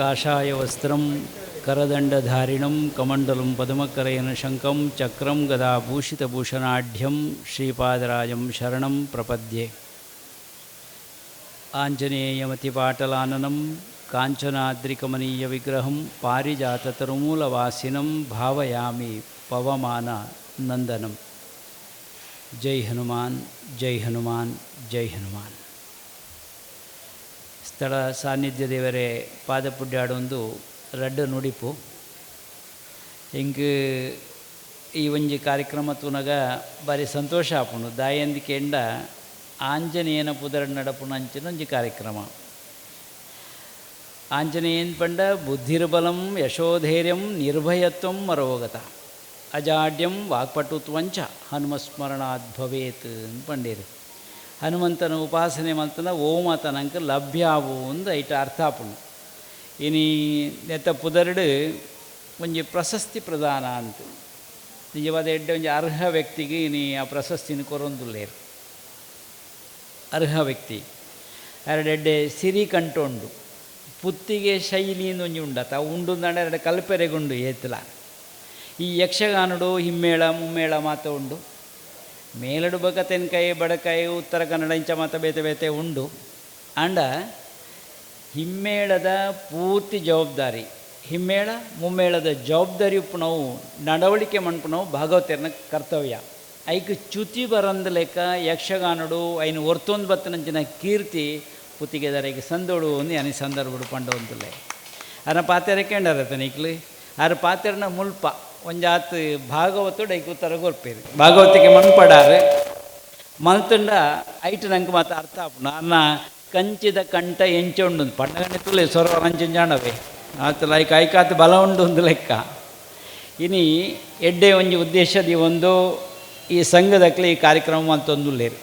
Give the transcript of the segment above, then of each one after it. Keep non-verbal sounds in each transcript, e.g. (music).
काषाय वस्त्र, करदण्डधारिणं कमण्डलं पद्मकरेण शङ्कं चक्रं, गदाभूषितभूषणाढ्यं, श्रीपादराज शरण प्रपद्ये। आञ्जनेयमतिपाटलाननं, काञ्चनाद्रिकमनीयविग्रहं, पारिजाततरुमूलवासिनं, भावयामि पवमाननन्दनं जय हनुमान् जय हनुमान् जय हनुमान्। ಸ್ಥಳ ಸಾನ್ನಿಧ್ಯ ದೇವರೇ ಪಾದಪುಡ್ಯಾಡೊಂದು ರಡ್ಡು ನುಡಿಪು. ಹಿಂಗೆ ಈ ಒಂಜಿ ಕಾರ್ಯಕ್ರಮ ತೂನಗ ಬಾರಿ ಸಂತೋಷ ಆಪುಂಡು. ದಾಯಂದಿಕೆಂಡ ಆಂಜನೇಯನ ಪುದರ ನಡಪುನ ಅಂಚಿನ ಒಂಜಿ ಕಾರ್ಯಕ್ರಮ. ಆಂಜನೇಯನ್ ಪಂಡ ಬುದ್ಧಿರ್ಬಲಂ, ಯಶೋಧೈರ್ಯಂ, ನಿರ್ಭಯತ್ವಂ ಮರೋಗತ. ಅಜಾಡ್ಯಂ ವಾಕ್ಪಟುತ್ವಂಚ ಹನುಮಸ್ಮರಣಾದ್ ಭವೇತ್ ಪಂಡೇರು. ಹನುಮಂತನ ಉಪಾಸನೆ ಮಲ್ತನ ಅಂದು ಐಟ ಅರ್ಥ ಆಪುಂಡು ಇನಿ ನೆತ್ತ ಪುದರ್ಡು ಒಂಜಿ ಪ್ರಶಸ್ತಿ ಪ್ರದಾನ ಅಂತ. ನಿಜವಾದ ಎಡ್ಡೆ ಒಂಜಿ ಅರ್ಹ ವ್ಯಕ್ತಿಗೆ ಇನಿ ಆ ಪ್ರಶಸ್ತಿನ ಕೊರೊಂದುಲ್ಲೇರು ಅರ್ಹ ವ್ಯಕ್ತಿ. ಎರಡೆಡ್ಡೆ ಸಿರಿ ಕಂಟೊಂಡು. ಪುತ್ತಿಗೆ ಶೈಲಿಯಿಂದ ಒಂಜಿ ಉಂಡತ. ಉಂಡು ದಂಡ ಎರಡು ಕಲ್ಪೆರೆಗುಂಡು ಏತಲ. ಈ ಯಕ್ಷಗಾನಡು ಹಿಮ್ಮೇಳ, ಮುಮ್ಮೇಳ ಮಾತ ಉಂಡು. ಮೇಲಡು ಬಗ್ಗೆ ತೆನ್ಕಾಯಿ ಬಡಕಾಯಿ ಉತ್ತರ ಕನ್ನಡ ಇಂಚ ಮಾತ ಬೇತೆ ಬೇತೆ ಉಂಡು. ಅಂಡ ಹಿಮ್ಮೇಳದ ಪೂರ್ತಿ ಜವಾಬ್ದಾರಿ. ಹಿಮ್ಮೇಳ, ಮುಮ್ಮೇಳದ ಜವಾಬ್ದಾರಿ ಉಪ್ಪುನವು ನಡವಳಿಕೆ ಮಣ್ಪುನವು ಭಾಗವತರನ ಕರ್ತವ್ಯ. ಐಕ್ ಚ್ಯುತಿ ಬರಂದ ಲೆಕ್ಕ, ಯಕ್ಷಗಾನಡು, ಐನು ಒರ್ತೊಂದು ಬತ್ತನಂಚಿನ ಕೀರ್ತಿ ಪುತ್ತಿಗೆದರಿಗೆ ಸಂದೋಡು ಅಂದು ಅನಿ ಸಂದರ್ಭಡು ಪಂಡ ಅದನ್ನ ಅರ ಪಾತೆರ ಕೇಂಡರತನ ಇಕ್ಲು ಅರ ಪಾತೆರನ ಮುಲ್ಪ. ಭಾಗವತ ಐಕ್ ಉತ್ತರ ಗೊರ್ಪೇರು. ಭಾಗವತಿಗೆ ಮಣ್ಪಡಾರು ಮಲ್ತುಂಡ ಐಟ್ ನಂಗೆ ಮಾತ ಅರ್ಥ ಆಪುನ ಅನ್ನ ಕಂಚಿದ ಕಂಠ ಎಂಚೆ ಉಂಡು ತುಲೆ ಸ್ವರ ರಂಜಂಜಾಣವೇ ಆತ ಲೈಕ್ ಐಕಾತ್ ಬಲ ಉಂಡು ಒಂದು ಲೆಕ್ಕ. ಇನಿ ಎಡ್ಡೆ ಒಂಜಿ ಉದ್ದೇಶದಿ ಒಂದು ಈ ಸಂಘದಕ್ಲೆ ಈ ಕಾರ್ಯಕ್ರಮ ಅಂತೊಂದುಲ್ಲೇರು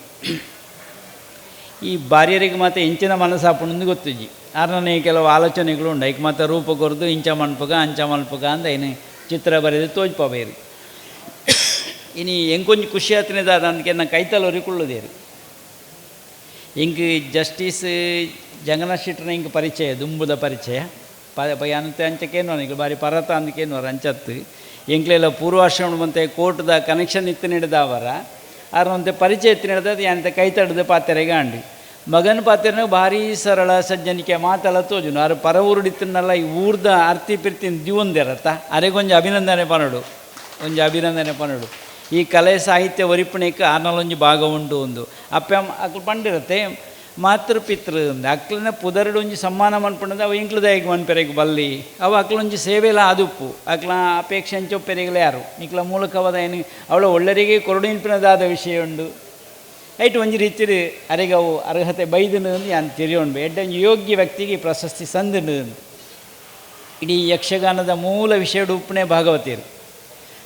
ಈ ಬಾರ್ಯರಿಗೆ ಮಾತ್ರ ಇಂಚಿನ ಮನಸ್ಸಾಪುಂಡು ಗೊತ್ತುಜಿ. ಆರನೇ ಕೆಲವು ಆಲೋಚನೆಗಳು ಉಂಡು ಐಕ್ ಮಾತ್ರ ರೂಪ ಕೊರ್ದು ಇಂಚ ಮನ್ಪುಗ, ಅಂಚ ಮನ್ಪುಗ ಅಂದ ಏನು ಚಿತ್ರ ಬರೆದು ತೋಜ್ಪಬೇರು ಇನಿ ಎಂಕೊಂಜಿ ಖುಷಿ ಆತನೇದ ಅದಕ್ಕೆ ನಾನು ಕೈತಲ್ಲಿ ಒರಿಕೊಳ್ಳುದೇರು. ಹಿಂಗೆ ಜಸ್ಟಿಸ್ ಜಗನ್ನಾಥ್ ಶೆಟ್ರನ ಹಿಂಗೆ ಪರಿಚಯ, ದುಂಬುದ ಪರಿಚಯ. ಪ ಅಂತ ಅಂಚಕ್ಕೇನು ನನಗೆ ಬಾರಿ ಪರತ ಅಂದಕ್ಕೇನು ಅವ್ರು ಅಂಚತ್ತು. ಎಂಕ್ಲೆಲ್ಲ ಪೂರ್ವಾಶ್ರಮ ಬಂತೆ ಕೋರ್ಟ್ದ ಕನೆಕ್ಷನ್ ಇತ್ತು ಅವರ. ಅವ್ರಂತೆ ಪರಿಚಯ ಇತ್ತು ನಡೆದ ಅಂತ ಕೈ ತಡೆದು ಪಾತ್ರೆಗೆ ಅಂಡಿ ಮಗನ ಪಾತ್ರನ ಭಾರಿ ಸರಳ ಸಜ್ಜನಿಕೆ. ಮಾತೆಲ್ಲ ತೋಜುನು. ಅವ್ರು ಪರ ಊರುಡಿತ್ತನಲ್ಲ ಈ ಊರ್ದ ಅರ್ತಿ ಪಿರ್ತಿನ ದಿವೊಂದಿರತ್ತ. ಅರೆಗೊಂಜು ಅಭಿನಂದನೆ ಪನಡು. ಒಂಜಿ ಅಭಿನಂದನೆ ಪನಡು. ಈ ಕಲೆ ಸಾಹಿತ್ಯ ಒರಿಪಣೆಗೆ ಆರ್ನಲ್ಲೊಂಜು ಭಾಗ ಉಂಟು ಒಂದು. ಅಪ್ಪ ಅಕ್ಲು ಪಂಡಿರತ್ತೆ ಮಾತೃ ಪಿತೃ ಅಂದೆ. ಅಕ್ಲನ ಪುದರಡು ಒಂಜಿ ಸಮ್ಮಾನ ಮನ್ಪಣ್ಣದ ಅವು ಇಂಕ್ಲದಾಯಿಗೆ ಮನ್ಪೆರೆಗೆ ಬಲ್ಲಿ. ಅವು ಅಕ್ಲೊಂಜಿ ಸೇವೆಲ ಆದುಪ್ಪು. ಅಕ್ಲ ಅಪೇಕ್ಷೆ ಅಂಚೊಪ್ಪೆರೆಗಳು ಯಾರು? ನಿಕ್ಲ ಮೂಲಕವಾದ ಏನು, ಅವಳ ಒಳ್ಳರಿಗೆ ಕೊರಡು ನಿಂಪಿನದಾದ ವಿಷಯ ಉಂಡು. ಅರೆಗೆ ಅವು ಅರ್ಹತೆ ಬೈದನು ಅಂದು ಯಾನ್ ತಿರಿಯೋಣ್ಬೆ ಎಡ್ಡ ಒಂಜಿ ಯೋಗ್ಯ ವ್ಯಕ್ತಿಗೆ ಪ್ರಶಸ್ತಿ ಸಂದನು ಅಂದು ಇಡೀ ಯಕ್ಷಗಾನದ ಮೂಲ ವಿಷಯ ಉಪ್ಪನೆ ಭಾಗವತಿಯರು.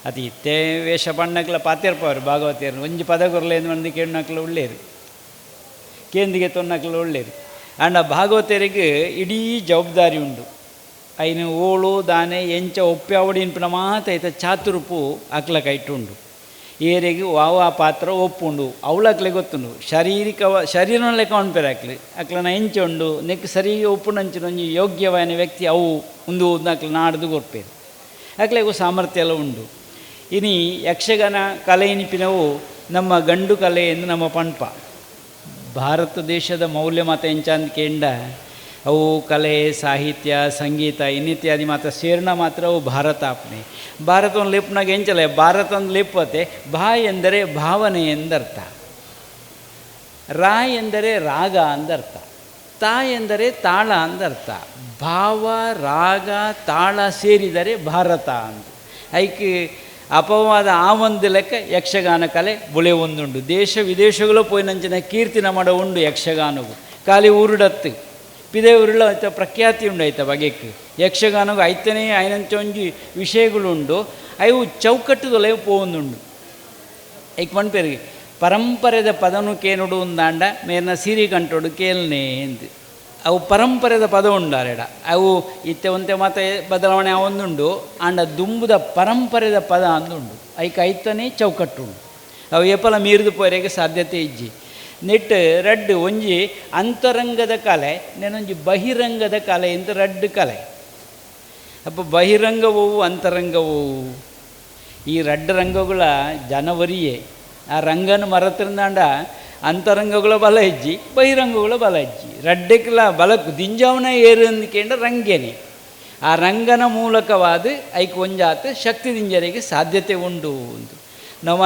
ಅದು ಇತ್ತೇ ವೇಷ ಬಣ್ಣಕ್ಲ ಪಾತಿರ್ಪವರು ಭಾಗವತಿಯರು. ಒಂಜಿ ಪದ ಕೊರಲೇನು ಮಂದಿ ಕೇಳನಕ್ಲ ಒಳ್ಳೇರು ಕೇಂದಿಗೆ ತೊನ್ನಕ್ಲ ಒಳ್ಳೇರು ಆಂಡ ಭಾಗವತಿಯರಿಗೆ ಇಡೀ ಜವಾಬ್ದಾರಿ ಉಂಡು ಅಯ್ಯನ ಓಳು, ದಾನೆ, ಎಂಚ ಒಪ್ಪೆ ಅವಡಿನ್ಪಿನ ಮಾತ ಐತ ಚಾತುರುಪು ಅಕ್ಲ ಕೈಟುಂಡು ಏರೆಗೆ ವಾವ ಪಾತ್ರ ಒಪ್ಪುಂಡು. ಅವಳಕ್ಲೆ ಗೊತ್ತುಂಡು. ಶಾರೀರಿಕ ಶರೀರ ಲೆಕ್ಕ ಉಣ್ಪೇರು ಅಕ್ಲೆ ಅಕ್ಲನ ಎಂಚ ಉಂಡು ನೆಕ್ ಸರಿ ಒಪ್ಪುನಂಚಿನ ಒಂಜಿ ಯೋಗ್ಯವಾದ ವ್ಯಕ್ತಿ ಅವು ಒಂದು ಅಕ್ಲ ನಾಡ್ದು ಕೊಡ್ಪೇರು ಅಕ್ಲೆಗೂ ಸಾಮರ್ಥ್ಯ ಎಲ್ಲ ಉಂಡು. ಇನಿ ಯಕ್ಷಗಾನ ಕಲೆ ಎನಿಪಿನವು ನಮ್ಮ ಗಂಡು ಕಲೆ ಎಂದು ನಮ್ಮ ಪಂಪ ಭಾರತ ದೇಶದ ಮೌಲ್ಯ ಮತ ಎಂಚಂದ ಕೇಂಡ ಅವು ಕಲೆ, ಸಾಹಿತ್ಯ, ಸಂಗೀತ, ಇನ್ನಿತ್ಯಾದಿ ಮಾತ್ರ, ಸೇರ್ನ ಮಾತ್ರ ಅವು ಭಾರತ ಆಪ್ನೆ. ಲಿಪ್ನಾಗ ಎಂಚಲ ಭಾರತವನ್ನು ಲೆಪ್ಪತೆ ಭಾ ಎಂದರೆ ಭಾವನೆ ಎಂದರ್ಥ. ರಾ ಎಂದರೆ ರಾಗ ಅಂದರ್ಥ. ತಾ ಎಂದರೆ ತಾಳ ಅಂದರ್ಥ. ಭಾವ, ರಾಗ, ತಾಳ ಸೇರಿದರೆ ಭಾರತ ಅಂತ ಐಕೆ ಅಪವಾದ ಆ ಒಂದು ಲೆಕ್ಕ ಯಕ್ಷಗಾನ ಕಲೆ ಬುಳೆ ಒಂದುಂಡು. ದೇಶ ವಿದೇಶಗಳು ಪೋಯಿನಂಚಿನ ಕೀರ್ತಿನ ಮಾಡ ಉಂಡು ಯಕ್ಷಗಾನವು. ಖಾಲಿ ಊರುಡತ್ತು ಪಿದೆ ಊರುಳ ಐತ ಪ್ರಖ್ಯಾತಿ ಉಂಡು ಐತ ಬಗೆಕ್. ಯಕ್ಷಗಾನವು ಐತನೇ ಐನಂಚ ಒಂಜಿ ವಿಷಯಗಳುಂಡು, ಅವು ಚೌಕಟ್ಟುದೊಲೆ ಪೋವೊಂದುಂಡು ಐಕ್ ಮಣ್ಪೇರಿಗೆ ಪರಂಪರೆದ ಪದನು ಕೇನುಡು ಉಂದಾಂಡ, ಮೇರ್ನ ಸಿರಿ ಕಂಟೋಡು ಕೇಳ್ನೆ ಎಂದು. ಅವು ಪರಂಪರೆದ ಪದ ಉಂಡಾರೆಡ. ಅವು ಇತ್ತೆ ಒಂತೆ ಮಾತ ಬದಲಾವಣೆ ಒಂದುಂಡು ಆಂಡ ದುಂಬುದ ಪರಂಪರೆದ ಪದ ಅಂದುಂಡು. ಐಕ ಐತನೇ ಚೌಕಟ್ಟುಂಡು ಅವು ಎಪ್ಪಲ ಮೀರಿದು ಪೋರೆಗೆ ಸಾಧ್ಯತೆ ಇಜ್ಜಿ. ನೆಟ್ ರಡ್ಡು ಒಂಜಿ ಅಂತರಂಗದ ಕಲೆ, ನೆನೊಂಜಿ ಬಹಿರಂಗದ ಕಲೆ ಅಂತ ರಡ್ಡು ಕಲೆ. ಅಪ್ಪ ಬಹಿರಂಗವೂ ಅಂತರಂಗವೂ. ಈ ರಡ್ಡ ರಂಗಗಳ ಜನವರಿಯೇ. ಆ ರಂಗನ ಮರತ್ರಿಂದಾಂಡ ಅಂತರಂಗಗಳ ಬಲ ಹೆಜ್ಜಿ, ಬಹಿರಂಗಗಳ ಬಲ ಹೆಜ್ಜಿ. ರಡ್ಡಕ್ಲ ಬಲಕು ದಿಂಜಾವನ ಏರಂದ್ಕೇಂಡ ರಂಗೇನೆ. ಆ ರಂಗನ ಮೂಲಕವಾದ ಐಕ್ ಒಂಜಾತ ಶಕ್ತಿ ದಿಂಜರಿಗೆ ಸಾಧ್ಯತೆ ಉಂಡು ಅಂತ. ನಾವು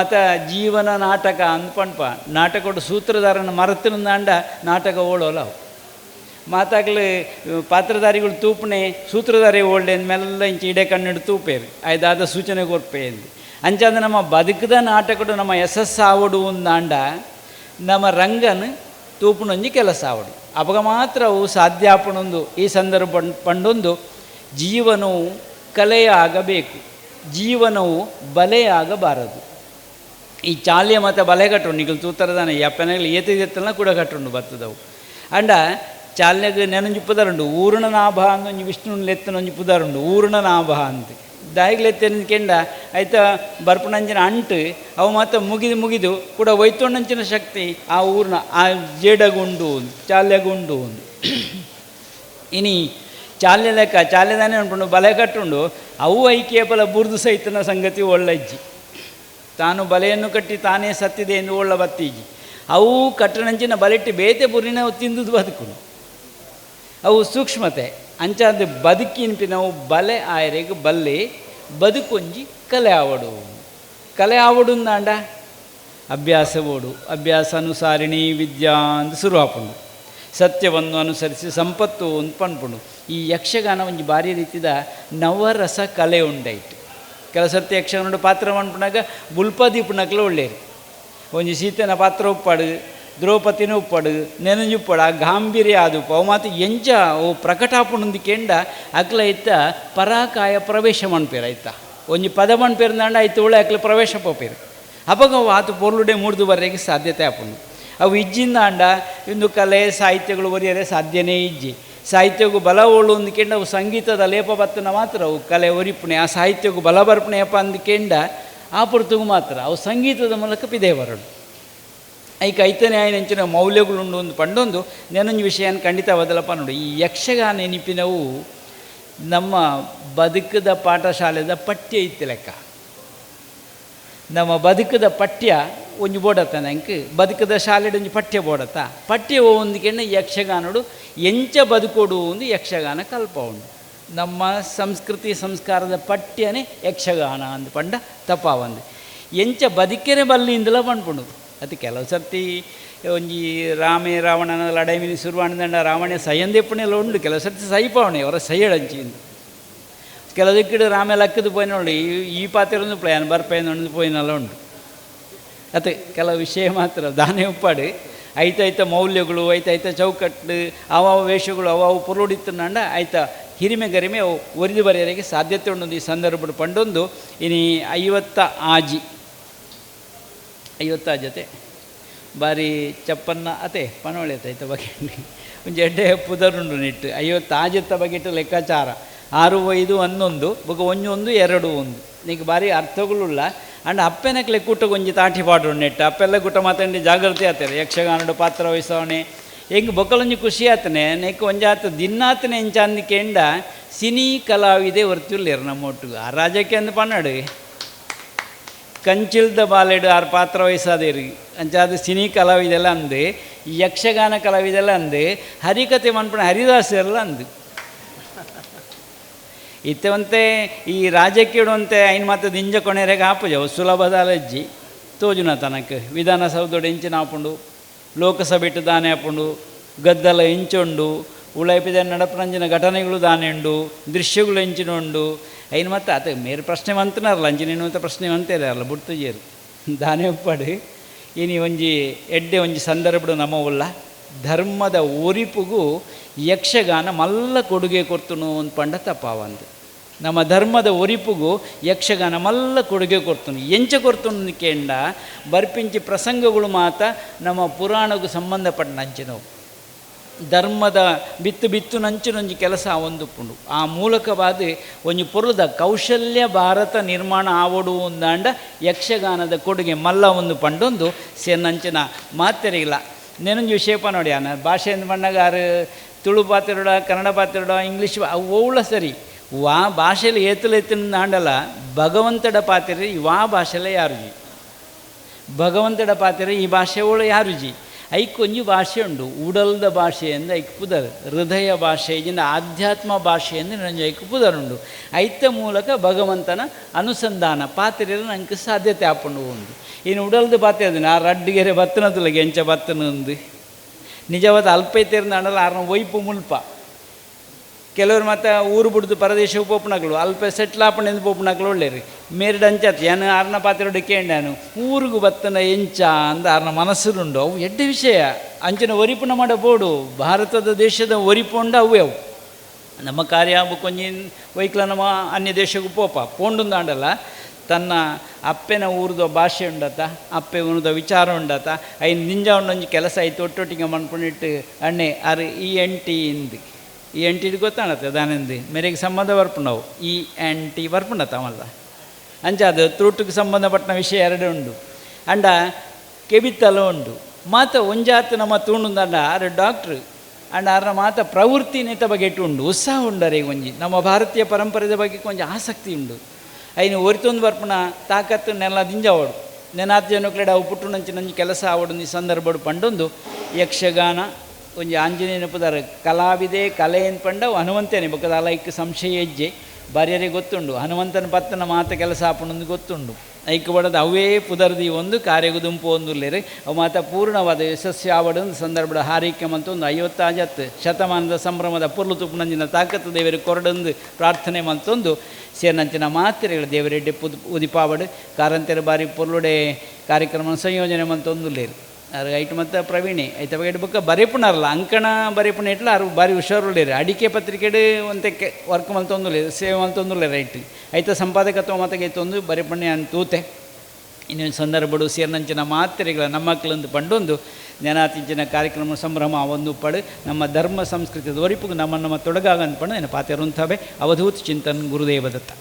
ಜೀವನ ನಾಟಕ ಅಂದ್ಕೊಂಡ್ಪ. ನಾಟಕದ ಸೂತ್ರಧಾರನ ದಾಂಡ ನಾಟಕ ಓಡೋಲ್ಲ ಅವು. ಮಾತಾಗ್ಲಿ, ಪಾತ್ರಧಾರಿಗಳು ತೂಪಣೆ ಸೂತ್ರಧಾರಿ ಓಲ್ಡೆ ಅಂದಮೇಲೆಲ್ಲ ಇಂಚ ಇಡೆ ಕಣ್ಣಿಡು ತೂಪೇರು. ಆಯ್ದಾದ ಸೂಚನೆ ಕೊರ್ಪೆ ಅಂದು ಅಂಚಾದ ನಮ್ಮ ಬದುಕದ ನಾಟಕಡು ನಮ್ಮ ಯಶಸ್ಸು ಆವಡು ಅಂದಾಂಡ ನಮ್ಮ ರಂಗನ ತೂಪುನೊಂಜಿ ಕೆಲಸ ಆವಡು. ಅವಾಗ ಮಾತ್ರ ಅವು ಸಾಧ್ಯ ಆಪಣೊಂದು ಈ ಸಂದರ್ಭ ಪಂಡ್- ಪಂಡೊಂದು ಜೀವನವು ಕಲೆಯಾಗಬೇಕು. ಜೀವನವು ಬಲೆಯಾಗಬಾರದು. ಈ ಚಾಲ್ಯ ಮತ್ತು ಬಲೆ ಕಟ್ಟುಂಡು ನಿಗಲ್ ತೂತರದಾನೆ ಯಪ್ಪನೆಗಳು ಏತಿದೆತ್ತಲ್ಲ ಕೂಡ ಕಟ್ಟುಂಡು ಬರ್ತದವು ಅಂಡ ಚಾಲ್ಯಗ ನೆನಂಜಿ ಪುದರುಂಡು, ಊರ್ಣ ನಾಭ ಅಂದೊಂಜಿ ವಿಷ್ಣುನ ಲೆತ್ತನೊಂಜಿ ಪುದರುಂಡು, ಊರ್ಣ ನಾಭ ಅಂತ. ದಾಯಿಗ್ಲೆತ್ತನ ಕೆಂಡ, ಆಯ್ತ ಬರ್ಪಣಂಚಿನ ಅಂಟು, ಅವು ಮಾತ್ರ ಮುಗಿದು ಮುಗಿದು ಕೂಡ ಒಯ್ತೊಂಡಂಚಿನ ಶಕ್ತಿ, ಆ ಊರ್ನ, ಆ ಜೇಡಗುಂಡು ಚಾಲ್ಯಗುಂಡು (clears throat) ಇನಿ ಚಾಲ್ಯ ಲೆಕ್ಕ ಚಾಲ್ಯದಾನೆ ಅನ್ಕೊಂಡು ಬಲೆ ಕಟ್ಟುಂಡು, ಅವು ಬಲ ಬುರ್ದು ಸಹಿತನ ಸಂಗತಿ ಒಳ್ಳಜ್ಜಿ. ತಾನು ಬಲೆಯನ್ನು ಕಟ್ಟಿ ತಾನೇ ಸತ್ತಿದೆ ಎಂದು ಒಳ್ಳ ಬತ್ತೀಜಿ ಅವು ಕಟ್ಟಣಂಚಿನ ಬಲೆಟ್ಟಿ ಬೇತೆ ಬುರಿನ ತಿಂದುದು ಬದುಕು ಅವು ಸೂಕ್ಷ್ಮತೆ, ಅಂಚಾದ ಬದುಕಿನ್ಪಿ ನಾವು ಬಲೆ ಆಯರೆಗೆ ಬಲ್ಲೆ ಬದುಕೊಂಜಿ ಕಲೆ ಆವಡು ಕಲೆ ಆವಡು ಅಂದಾಂಡ ಅಭ್ಯಾಸ ಓಡು ಅಭ್ಯಾಸ ಅನುಸಾರಿಣಿ ವಿದ್ಯಾ ಅಂತ ಶುರು ಹಾಪುಂಡು ಸತ್ಯವನ್ನು ಅನುಸರಿಸಿ ಸಂಪತ್ತು ಅಂತ ಪಂಡ್ಪುಂಡು ಈ ಯಕ್ಷಗಾನ ಒಂಜಿ ಭಾರಿ ರೀತಿದ ನವರಸ ಕಲೆ ಉಂಡಾಯ್ತು ಕೆಲ ಸರ್ತಿ ಪಾತ್ರ ಮಾಡ್ಪಣಾಗ ಬುಲ್ಪದಿ ಪುಣಕ್ಲ ಒಳ್ಳೆಯರು ಒಂಜಿ ಸೀತೆನ ಪಾತ್ರ ಉಪ್ಪಾಡು, ದ್ರೌಪದಿನ ಉಪ್ಪಾಡು, ನೆನಂಜು ಉಪ್ಪಡ ಗಾಂಭೀರ್ಯ ಅದು ಅವು ಮಾತು ಎಂಚ ಅವು ಪ್ರಕಟಾಪುಣಂದು ಕೆಂಡ, ಅಕ್ಲ ಇತ್ತ ಪರಾಕಾಯ ಪ್ರವೇಶ ಮಾಡ್ಪೇರ ಆಯ್ತಾ ಒಂಜಿ ಪದ ಮಣ್ಪೇರ್ದಾಂಡ ಆಯ್ತು, ಒಳ್ಳೆ ಅಕ್ಲ ಪ್ರವೇಶ ಪೋಪೇರು. ಅವು ಆತು ಪೊರ್ಲುಡೆ ಮೂರ್ದು ಬರೆಯಕ್ಕೆ ಸಾಧ್ಯತೆ ಆಪುಂಡು. ಅವು ಇಜ್ಜಿಂದಾಂಡ ಇಂದು ಕಲೆ, ಸಾಹಿತ್ಯಗಳು ಬರೆಯೋದೇ ಸಾಧ್ಯನೇ ಇಜ್ಜಿ. ಸಾಹಿತ್ಯಗೂ ಬಲ ಓಳು ಅಂದ್ಕೆಂಡ ಅವು ಸಂಗೀತದ ಲೇಪ ಬತ್ತನ ಮಾತ್ರ, ಅವು ಕಲೆ ಒರಿಪುಣೆ. ಆ ಸಾಹಿತ್ಯಗೂ ಬಲ ಬರ್ಪಣೆಯಪ್ಪ ಅಂದ್ಕೆಂಡ ಆ ಪುರ್ತಗೂ ಮಾತ್ರ. ಅವು ಸಂಗೀತದ ಮೂಲಕ ಪಿದೆ ಬರಡು ಐಕ ಐತನೇ ಮೌಲ್ಯಗಳು ಮೌಲ್ಯಗಳುಂಡು ಒಂದು ಪಂಡೊಂದು ನೆನೊಂದು ವಿಷಯನ ಖಂಡಿತ ಬದಲಪ್ಪ ನೋಡು. ಈ ಯಕ್ಷಗಾನ ನೆನಪಿನವು ನಮ್ಮ ಬದುಕದ ಪಾಠಶಾಲೆದ ಪಠ್ಯ ಇತ್ತು ಲೆಕ್ಕ. ನಮ್ಮ ಬದುಕದ ಪಠ್ಯ ಒಂಜಿ ಬೋಡತ್ತ ನಂಗೆ. ಬದುಕದ ಶಾಲೆಡ್ ಒಂಜಿ ಪಠ್ಯ ಬೋಡತ್ತ? ಪಠ್ಯ ಒಂದಿಕೆಣ್ಣ ಯಕ್ಷಗಾನಡು ಎಂಚ ಬದುಕೋಡು ಒಂದು ಯಕ್ಷಗಾನ ಕಲ್ಪ ಉಂಡು ನಮ್ಮ ಸಂಸ್ಕೃತಿ ಸಂಸ್ಕಾರದ ಪಠ್ಯನೇ ಯಕ್ಷಗಾನ ಅಂದು ಪಂಡ ತಪ್ಪಾವಂದು ಎಂಚ ಬದುಕೆರೆ ಬಲ್ಲಿಂದಲ ಪಂಡ್ಪುಂಡು ಅದು ಕೆಲವು ಸರ್ತಿ ಒಂಜಿ ರಾಮೆ ರಾವಣನ ಲಡೈಮಿನಿ ಸುರುವಾಣದಂಡ ರಾವಣ ಸಯ್ಯಂದೆಪ್ಪಣೆಲ್ಲ ಉಂಡು ಕೆಲವು ಸರ್ತಿ ಸಹಿಪಾವಣೆ ಅವರ ಸೈಯಡಂಚಿಂದು ಕೆಲದಕ್ಕಿಡು ರಾಮೆ ಲಕ್ಕದು ಪೋಯಿನ ನೋಡಿ ಈ- ಈ ಪಾತ್ರೊಂದು ಪ್ಲಾನ್ ಬರ್ಪೇನು ಒಂದು ಪೋಯಿನೆಲ್ಲ ಉಂಟು. ಅತ್ತೆ ಕೆಲವು ವಿಷಯ ಮಾತ್ರ, ದಾನೆ ಉಪ್ಪಾಡು. ಐತ ಮೌಲ್ಯಗಳು ಐತ ಐತ ಚೌಕಟ್ಟು ಅವಾವ ವೇಷಗಳು ಅವ ಅವು ಪುರುಡಿತ್ತಂಡ ಆಯ್ತ ಹಿರಿಮೆ ಗರಿಮೆ ಒರಿದು ಬರೆಯರಿಗೆ ಸಾಧ್ಯತೆ ಉಂಟು ಈ ಸಂದರ್ಭ ಪಂಡೊಂದು. ಇನಿ ಐವತ್ತ ಆಜಿ. ಐವತ್ತ ಜೊತೆ ಬಾರಿ ಚಪ್ಪನ್ನ ಅತೆ ಪನವಳಿ ಆಯ್ತ ಬಗ್ಗೆ ಒಂದು ಎಡ್ಡೆ ಪುದರುಂಡು ನಿಟ್ಟು. ಐವತ್ತು ಆಜತ್ತ ಬಗೆಟ್ಟು ಲೆಕ್ಕಾಚಾರ. ಆರು ಐದು ಹನ್ನೊಂದು, ಬೊಕ ಒಂಜೊಂದು, ಎರಡು ಒಂದು. ನೀಗೆ ಬಾರಿ ಅರ್ಥಗಳುಲ್ಲ ಅಂಡ್ ಅಪ್ಪೆನಕ್ಲೆ ಕೂಟ ಗೊಂಜಿ ತಾಟಿ ಪಾಡು ನೆಟ್ಟ. ಅಪ್ಪೆಲ್ಲ ಕೂಟ ಮಾತಾಡಿ ಜಾಗ್ರತೆ ಆತಾರೆ. ಯಕ್ಷಗಾನಡು ಪಾತ್ರ ವಹಿಸೋಣೆ. ಹೆಂಗೆ ಬೊಕ್ಕಲೊಂಜಿ ಖುಷಿ ಆತನೆ, ನೆಕ್ ಒಂಜಾತ ದಿನ್ನಾತನೆ ಎಂಚಾಂದಿ ಅಂದಿಕೆಂಡ ಸಿನಿ ಕಲಾವಿದೆ ಹೊರ್ತಿರ್ಲೇರು ನಮ್ಮ ಆ ರಾಜಕ್ಕೆ ಅಂದು ಪನ್ನಡು. ಕಂಚಿಲ್ದ ಬಾಲೆಡು ಆರು ಪಾತ್ರ ವಹಿಸಾದೇರಿ. ಅಂಚಾದ ಸಿನಿ ಕಲಾವಿದೆಲ್ಲ ಅಂದು, ಯಕ್ಷಗಾನ ಕಲಾವಿದೆಲ್ಲ ಅಂದು, ಹರಿಕತೆ ಮನ್ಪಣ ಹರಿದಾಸರೆಲ್ಲ ಅಂದು. ಇತ್ತವಂತೆ ಈ ರಾಜ್ಯಕ್ಕೆ ಐನ್ ಐನು ಮಾತು ದಿಂಜ ಕೊನೆರೆಗೆ ಆಪುಜವು ಸುಲಭದ ಅಲಜ್ಜಿ ತೋಜುನ ತನಕ ವಿಧಾನಸೌಧಡು ಇಂಚಿನ ಆಪುಂಡು ಲೋಕಸಭೆ ಇಟ್ಟು ದಾನೆ ಆಪುಂಡು ಗದ್ದಲ ಇಂಚುಂಡು, ಉಳೈಪಿದ ನಡಪರಂಜಿನ ಘಟನೆಗಳು ದಾನೆ ಉಂಡು ದೃಶ್ಯಗಳು ಉಂಡು ಐನ್ ಮತ್ತೆ ಅತ ಮೇರೆ ಪ್ರಶ್ನೆ ಮಂತನರಲ್ಲ ಅಂಚಿನ ಅಂತ ಪ್ರಶ್ನೆ ಮಂತೇರೆ ಅಲ್ಲ ಬುಡ್ತುಜೇರು ದಾನೆ ಉಪ್ಪಾಡು, ಇನಿ ಒಂಜಿ ಎಡ್ಡೆ ಒಂಜಿ ಸಂದರ್ಭಡು ನಮ್ಮವುಲ್ಲ ಧರ್ಮದ ಒರಿಪುಗೂ ಯಕ್ಷಗಾನ ಮಲ್ಲ ಕೊಡುಗೆ ಕೊರ್ತುನು ಅಂತ ಪಂಡ ತಪ್ಪಾವಂದು ನಮ್ಮ ಧರ್ಮದ ಒರಿಪುಗೂ ಯಕ್ಷಗಾನ ಮಲ್ಲ ಕೊಡುಗೆ ಕೊರ್ತುನು ಎಂಚ ಕೊರ್ತುನು ಕೇಂಡ ಬರ್ಪಿಂಚಿ ಪ್ರಸಂಗಗಳು ಮಾತ ನಮ್ಮ ಪುರಾಣಗೂ ಸಂಬಂಧಪಟ್ಟ ನಂಚಿನವು ಧರ್ಮದ ಬಿತ್ತು ಬಿತ್ತು ನಂಚಿನೊಂಜಿ ಕೆಲಸ ಒಂದುಪ್ಪುಂಡು. ಆ ಮೂಲಕವಾದ ಒಂಜಿ ಪೊರುದ ಕೌಶಲ್ಯ ಭಾರತ ನಿರ್ಮಾಣ ಆವಡು ಒಂದಾಂಡ ಯಕ್ಷಗಾನದ ಕೊಡುಗೆ ಮಲ್ಲ ಒಂದು ಪಂಡೊಂದು ಸೇನಂಚಿನ ಮಾತೆರಿಗಿಲ್ಲ ನೆನಂಜು ವಿಷಯಪ ನೋಡಿ ಭಾಷೆ ಬಣ್ಣಗಾರು ತುಳು ಪಾತ್ರೆಡ ಕನ್ನಡ ಪಾತ್ರೆಡ ಇಂಗ್ಲೀಷ್ ಅವು ಸರಿ. ವಾ ಭಾಷೆಯಲ್ಲಿ ಏತಲೆತ್ತಿನ ಆಂಡಲ ಭಗವಂತಡ ಪಾತ್ರೆ ವಾ ಭಾಷೆಲ್ಲ ಯಾರುಜಿ? ಭಗವಂತಡ ಪಾತ್ರೆ ಈ ಭಾಷೆ ಒಳ ಯಾರುಜಿ? ಐಕೊಂಜಿ ಭಾಷೆ ಉಂಡು, ಉಡಲ್ದ ಭಾಷೆ ಅಂದ್ರೆ ಐಕ್ ಪುದರ್, ಹೃದಯ ಭಾಷೆ ಇಂದ ಆಧ್ಯಾತ್ಮ ಭಾಷೆ ಎಂದು ನನಗೆ ಐಕ್ ಪುದರುಂಡು ಐತ ಮೂಲಕ ಭಗವಂತನ ಅನುಸಂಧಾನ ಪಾತ್ರೆ ನನಗೆ ಸಾಧ್ಯತೆ ಹಾಪುಂಡು ಉಂಡು. ಇನ್ನು ಉಡಲ್ದ ಪಾತ್ರೆ ಆ ನಾ ರಡ್ಡಿಗೆರೆ ಬತ್ತನದಲ್ಲ ಎಂಚ ಬತ್ತನಂದು ನಿಜವಾದ ಅಲ್ಪೈತೆರಿಂದ ಅಂಡಲ ಆರನ ವೈಪು ಮುಲ್ಪ. ಕೆಲವರು ಮತ್ತೆ ಊರು ಬಿಡ್ದು ಪರದೇಶಕ್ಕೆ ಪೋಪನಗಳು ಅಲ್ಪ ಸೆಟ್ಲ್ ಎಂದು ಪೋಪನಗಳು ಒಳ್ಳೆರಿ ಮೇರಿಡ್ ಅಂಚತ್ ಏನು ಪಾತ್ರೆ ಕೇಂಡಾನು ಊರಿಗೂ ಬತ್ತನ ಎಂಚ ಅಂದ ಆರ್ನ ಮನಸ್ಸುಂಡು ಅವು ಎಡ್ಡ ವಿಷಯ. ಅಂಚಿನ ಒರಿಪುನ ಮಾಡಬೋಡು ಭಾರತದ ದೇಶದ ಒರಿಪೊಂಡ ಅವು ಅವು. ನಮ್ಮ ಕಾರ್ಯ ಕೊಂಚ ವೈಕ್ಲ ನಮ್ಮ ಅನ್ಯ ದೇಶಕ್ಕೂ ಪೋಪ. ಪೋಂಡುಂದಾಂಡಲ್ಲ ತನ್ನ ಅಪ್ಪೆನ ಊರ್ದ ಭಾಷೆ ಉಂಡತ, ಅಪ್ಪೆ ಊರದ ವಿಚಾರ ಉಂಡತ, ಐನ್ ನಿಂಜ ಒಂದೊಂದು ಕೆಲಸ ಆಯ್ತು ಒಟ್ಟೊಟ್ಟಿಗೆ ಮನ್ಕೊಂಡಿಟ್ಟು ಅಣ್ಣೆ, ಅರೆ ಈ ಎಂಟಿ ಇಂದು ಈ ಎಂಟಿದು ಗೊತ್ತಾಣತ್ತೆ ದಾನಂದಿ? ಮೇರೆಗೆ ಸಂಬಂಧ ವರ್ಪಣವು ಈ ಆ್ಯಂಟಿ ವರ್ಪಣ ತಾವಲ್ಲ ಅಂಚ ಅದು ತ್ರುಟ್ಟಿಗೆ ಸಂಬಂಧಪಟ್ಟ ವಿಷಯ ಎರಡು ಉಂಡು. ಅಂಡ ಕೆಬಿತ್ತಲ ಉಂಡು. ಮಾತ ಒಂಜಾತು ನಮ್ಮ ತೂಣುಂದಂಡ ಅರೆ ಡಾಕ್ಟ್ರು. ಅಂಡ ಅರ್ನ ಮಾತ ಪ್ರವೃತ್ತಿ ನೇತ ಬಗ್ಗೆ ಇಟ್ಟು ಉಂಡು ಉತ್ಸಾಹ ಉಂಡರೆ ಒಂಜಿ ನಮ್ಮ ಭಾರತೀಯ ಪರಂಪರೆದ ಬಗ್ಗೆ ಕೊಂಚ ಆಸಕ್ತಿ ಉಂಡು. ಐನು ಒರಿತೊಂದು ಬರ್ಪಣ ತಾಕತ್ತು ನೆಲ ದಿಂಜಾವಡು ನೆನಾತ್ ಜನಕ್ಲೆಡ ಅವು ಪುಟ್ಟು ನಂಚಿ ನಂಜಿ ಕೆಲಸ ಆವಡು ಈ ಸಂದರ್ಭಡು ಪಂಡೊಂದು. ಯಕ್ಷಗಾನ ಒಂಜಿ ಆಂಜನೇಯನ ಪುದರ್ ಕಲಾವಿದೆ ಕಲೆ ಏನು ಪಂಡ ಹನುಮಂತನೇ. ಬೊಕ್ಕದ ಅಲೈಕ್ ಸಂಶಯ ಹೆಜ್ಜೆ ಬಾರ್ಯರಿಗೆ ಗೊತ್ತುಂಡು, ಹನುಮಂತನ ಪತ್ತನ ಮಾತ ಕೆಲಸ ಆಪಣೊಂದು ಗೊತ್ತುಂಡು. ಐಕ್ ಬಡದ ಅವೇ ಪುದರ್ದಿ ಒಂದು ಕಾರ್ಯಗುದುಂಪು ಒಂದು ಲೇರೆ ಅವು ಮಾತ ಪೂರ್ಣವಾದ ಯಶಸ್ವಿ ಆವಡೊಂದು ಸಂದರ್ಭದ ಹಾರೈಕೆ ಮಂತ ಒಂದು ಐವತ್ತಾಜತ್ ಶತಮಾನದ ಸಂಭ್ರಮದ ಪುರ್ಲು ತುಪ್ಪುನಂಜಿನ ತಾಕತ್ತು ದೇವರಿಗೆ ಕೊರಡೊಂದು ಪ್ರಾರ್ಥನೆ ಮಂತೊಂದು ಸೇರ್ನಂಚಿನ ಮಾತ್ರೆಗಳು ದೇವರೆಡ್ಡೆ ಪುದ್ ಉದಿಪಾವಡು, ಕಾರಂತೆರ ಬಾರಿ ಪೊರ್ಲುಡೆ ಕಾರ್ಯಕ್ರಮ ಸಂಯೋಜನೆ ಮಂತೊಂದು ಲೇರು ಐಟ್ ಮತ್ತು ಪ್ರವೀಣೆ. ಐತ ಬಗ್ಗೆ ಬುಕ್ಕ ಬರೀಪುಣರಲ್ಲ ಅಂಕಣ ಬರೀಪುಣ ಇಟ್ಲ, ಅರು ಬಾರಿ ಹುಷಾರುಳ್ಳೇರು. ಅಡಿಕೆ ಪತ್ರಿಕೆಡು ಕೆ, ವರ್ಕ್ ಮಲ್ತೊಂದುಲ್ಲೇರು ಸೇವೆ ಮಲ್ತೊಂದುಲ್ಲೇರು ರೈಟ್. ಐತ ಸಂಪಾದಕತ್ವ ಮತಗೆ ಐತೊಂದು ಬರೆಪುಣೆ ಅಂತ ತೂತೆ. ಇನ್ನೊಂದು ಸಂದರ್ಭಡು ಸೇರ್ನಂಚಿನ ಮಾತ್ರೆಗಳ ನಮ್ಮ ಮಕ್ಕಳಂದು ಪಂಡೊಂದು ನೆನಾತಿಂಚಿನ ಕಾರ್ಯಕ್ರಮ ಸಂಭ್ರಮ ಒಂದು ಪಡು, ನಮ್ಮ ಧರ್ಮ ಸಂಸ್ಕೃತಿದ ಒರಿಪುಗು ನಮ್ಮ ನಮ್ಮ ತೊಡಗಾಗಂದು ಪಂಡು ನೆನಪಾತಿರುವಂಥವೇ ಅವಧೂತ್ ಚಿಂತನ್ ಗುರುದೇವದತ್ತ.